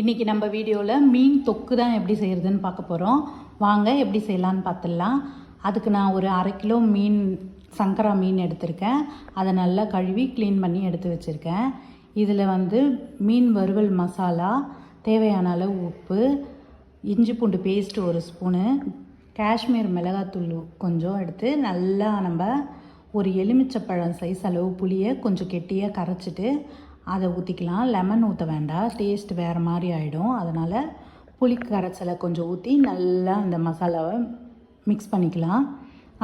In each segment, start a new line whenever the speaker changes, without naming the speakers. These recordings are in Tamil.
இன்றைக்கி நம்ம வீடியோவில் மீன் தொக்கு தான் எப்படி செய்கிறதுன்னு பார்க்க போகிறோம் வாங்க எப்படி செய்யலான்னு பார்த்துடலாம். அதுக்கு நான் ஒரு அரை கிலோ மீன் சங்கரா மீன் எடுத்திருக்கேன். அதை நல்லா கழுவி க்ளீன் பண்ணி எடுத்து வச்சுருக்கேன். இதில் வந்து மீன் வறுவல் மசாலா தேவையான அளவு உப்பு இஞ்சி பூண்டு பேஸ்ட் ஒரு ஸ்பூனு காஷ்மீர் மிளகாத்தூள் கொஞ்சம் எடுத்து நல்லா நம்ம ஒரு எலுமிச்சப்பழம் சைஸ் அளவு புளியை கொஞ்சம் கெட்டியாக கரைச்சிட்டு அதை ஊற்றிக்கலாம் லெமன் ஊற்ற வேண்டாம். டேஸ்ட் வேறு மாதிரி ஆகிடும் அதனால் புளி கரைச்சலை கொஞ்சம் ஊற்றி நல்லா அந்த மசாலாவை மிக்ஸ் பண்ணிக்கலாம்.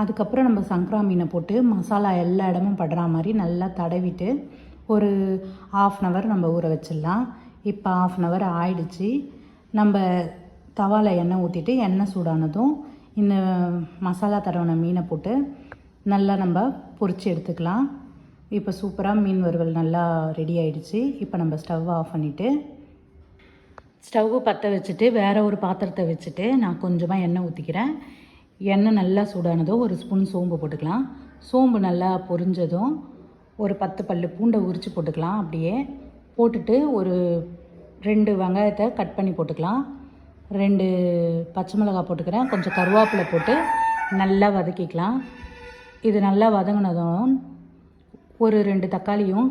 அதுக்கப்புறம் நம்ம சங்கரா மீனை போட்டு மசாலா எல்லா இடமும் படுற மாதிரி நல்லா தடவிட்டு ஒரு ஆஃப் அன் ஹவர் நம்ம ஊற வச்சிடலாம். இப்போ ஆஃப் அன் ஹவர் ஆயிடுச்சு. நம்ம தவாவில் எண்ணெய் ஊற்றிட்டு எண்ணெய் சூடானதும் இந்த மசாலா தடவின மீனை போட்டு நல்லா நம்ம பொரித்து எடுத்துக்கலாம். இப்போ சூப்பராக மீன் வறுவல் நல்லா ரெடி ஆகிடுச்சு இப்போ நம்ம ஸ்டவ் ஆஃப் பண்ணிவிட்டு ஸ்டவ்வு பற்ற வச்சுட்டு வேறு ஒரு பாத்திரத்தை வச்சுட்டு நான் கொஞ்சமாக எண்ணெய் ஊற்றிக்கிறேன் எண்ணெய் நல்லா சூடானதும் ஒரு ஸ்பூன் சோம்பு போட்டுக்கலாம். சோம்பு நல்லா பொரிஞ்சதும் ஒரு பத்து பல் பூண்டை உரித்து போட்டுக்கலாம். அப்படியே போட்டுட்டு ஒரு ரெண்டு வெங்காயத்தை கட் பண்ணி போட்டுக்கலாம். ரெண்டு பச்சை மிளகா போட்டுக்கிறேன். கொஞ்சம் கருவேப்பிலை போட்டு நல்லா வதக்கிக்கலாம். இது நல்லா வதங்கினதும் ஒரு ரெண்டு தக்காளியும்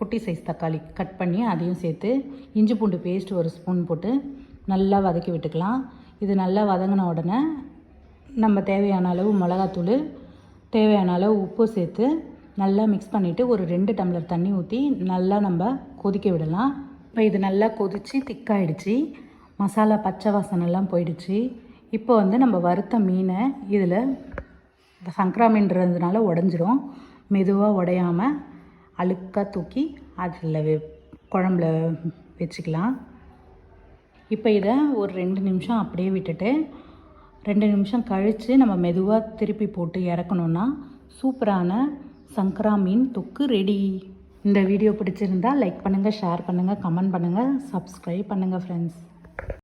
குட்டி சைஸ் தக்காளி கட் பண்ணி அதையும் சேர்த்து இஞ்சி பூண்டு பேஸ்ட் ஒரு ஸ்பூன் போட்டு நல்லா வதக்கி விட்டுக்கலாம். இது நல்லா வதங்கின உடனே நம்ம தேவையான அளவு மிளகாத்தூள் தேவையான அளவு உப்பு சேர்த்து நல்லா மிக்ஸ் பண்ணிவிட்டு ஒரு ரெண்டு டம்ளர் தண்ணி ஊற்றி நல்லா நம்ம கொதிக்க விடலாம். இப்போ இது நல்லா கொதித்து திக்காயிடுச்சு மசாலா பச்சை வாசனெல்லாம் போயிடுச்சு. இப்போ வந்து நம்ம வறுத்த மீனை இதில் சங்கரா மீன்றதுனால உடஞ்சிரும். மெதுவாக உடையாமல் அழுக்காக தூக்கி அதில் குழம்புல வச்சுக்கலாம். இப்போ இதை ஒரு ரெண்டு நிமிஷம் அப்படியே விட்டுட்டு ரெண்டு நிமிஷம் கழித்து நம்ம மெதுவாக திருப்பி போட்டு இறக்கணுன்னா சூப்பரான சங்கரா மீன் தொக்கு ரெடி இந்த வீடியோ பிடிச்சிருந்தா லைக் பண்ணுங்கள் ஷேர் பண்ணுங்கள் கமெண்ட் பண்ணுங்கள் சப்ஸ்கிரைப் பண்ணுங்கள் ஃப்ரெண்ட்ஸ்